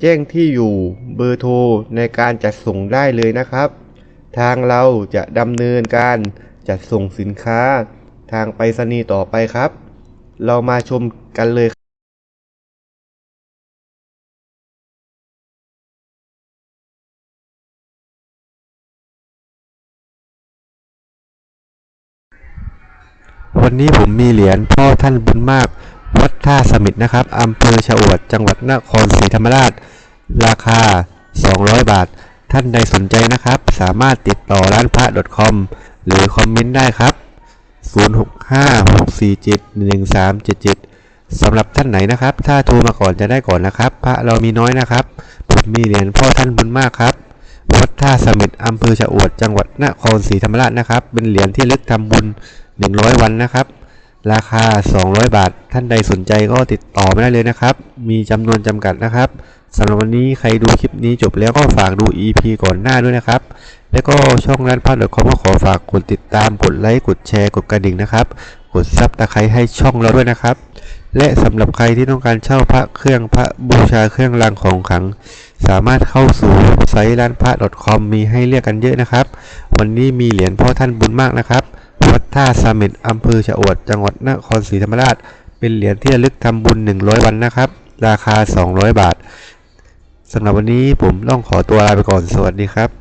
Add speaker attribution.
Speaker 1: แจ้งที่อยู่เบอร์โทรในการจัดส่งได้เลยนะครับ ทางเราจะดำเนินการจัดส่งสินค้า ทางไปรษณีย์ต่อไปครับ เรามาชมกันเลยวันนี้ผมมีเหรียญพ่อท่านบุญมาก ดท่าสมิทนะครับอำเภอชะอวด จังหวัดนครศรีธรรมราช ราคา 200 บาท ท่านใดสนใจนะครับ สามารถติดต่อร้านพระ .com หรือคอมเมนต์ได้ครับ 0656471377สำหรับท่านไหนนะครับ ถ้าโทรมาก่อนจะได้ก่อนนะครับ พระเรามีน้อยนะครับ ผมมีเหรียญพ่อท่านบุญมากครับวัดท่าสม็ดอำเภอชะอวด จังหวัดนครศรีธรรมราชนะครับ เป็นเหรียญที่ลึกทำบุญ 100 วันนะครับ ราคา 200 บาท ท่านใดสนใจก็ติดต่อมาได้เลยนะครับ มีจำนวนจำกัดนะครับสำหรับวันนี้ใครดูคลิปนี้จบแล้วก็ฝากดู EP ก่อนหน้าด้วยนะครับ แล้วก็ช่องร้านพัดเดอคอมก็ขอฝากกดติดตาม กดไลค์ กดแชร์ กดกระดิ่งนะครับ กดซับตะไคร้ให้ช่องเราด้วยนะครับ และสำหรับใครที่ต้องการเช่าพระเครื่องพระบูชาเครื่องรางของขลัง สามารถเข้าสู่เว็บไซต์ร้านพระ .com มีให้เลือกกันเยอะนะครับ วันนี้มีเหรียญพ่อท่านบุญมากนะครับ วัดท่าสามิตอำเภอชะอวดจังหวัดนครศรีธรรมราช เป็นเหรียญที่ระลึกทำบุญ 100 วันนะครับ ราคา 200 บาทสำหรับวันนี้ผมต้องขอตัวลาไปก่อนสวัสดีครับ